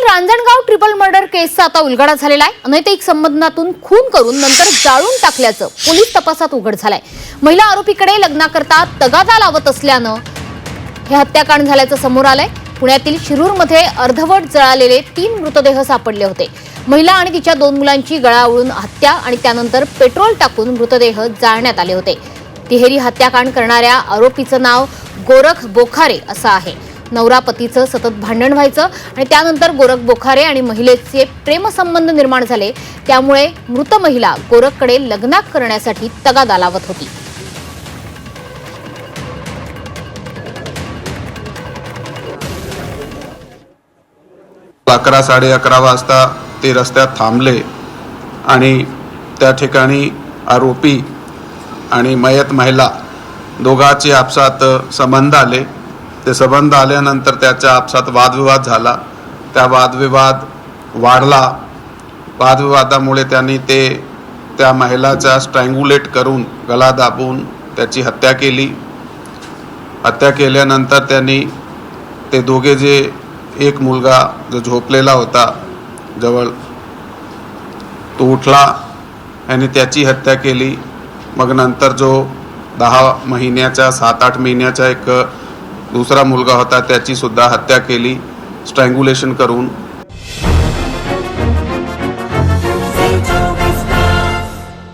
पुण्यातील Ranjangaon triple murder केसचा आता उलगडा झालेला आहे. अनैतिक संबंधातून खून करून नंतर जाळून टाकल्याचं पोलीस तपासात उघड झालंय. महिला आरोपीकडे लग्नाकरता तगादा लावत असल्यानं हे हत्याकांड झाल्याचं समोर आलंय. पुण्यातील शिरूरमध्ये अर्धवट जळालेले तीन मृतदेह सापडले होते. महिला आणि तिच्या दोन मुलांची गळावळून हत्या आणि त्यानंतर पेट्रोल टाकून मृतदेह जाळण्यात आले होते. तिहेरी हत्याकांड करणाऱ्या आरोपीचं नाव गोरख बोखारे असं आहे. नवरा पतीचं सतत भांडण व्हायचं आणि त्यानंतर गोरख बोखारे आणि महिलेचे प्रेमसंबंध निर्माण झाले. त्यामुळे मृत महिला गोरखकडे लग्न करण्यासाठी तगादा लावत होती. अकरा साडे अकरा वाजता ते रस्त्यात थांबले आणि त्या ठिकाणी आरोपी आणि मयत महिला दोघांचे आपसात संबंध आले. ते संबंध आल्यानंतर त्याच्या आपसात वादविवाद झाला. त्या वादविवाद वाढला. वादविवादामुळे त्यांनी ते त्या महिलाचा स्ट्रँग्युलेट करून गळा दाबून त्याची हत्या केली. हत्या केल्यानंतर त्यांनी ते दोघे जे एक मुलगा जो झोपलेला होता जवळ तो उठला. आणि त्याची हत्या केली. मग नंतर जो दहा महिन्याचा सात आठ महिन्याचा एक दुसरा मुलगा होता त्याची सुद्धा हत्या केली स्ट्रँग्युलेशन करून.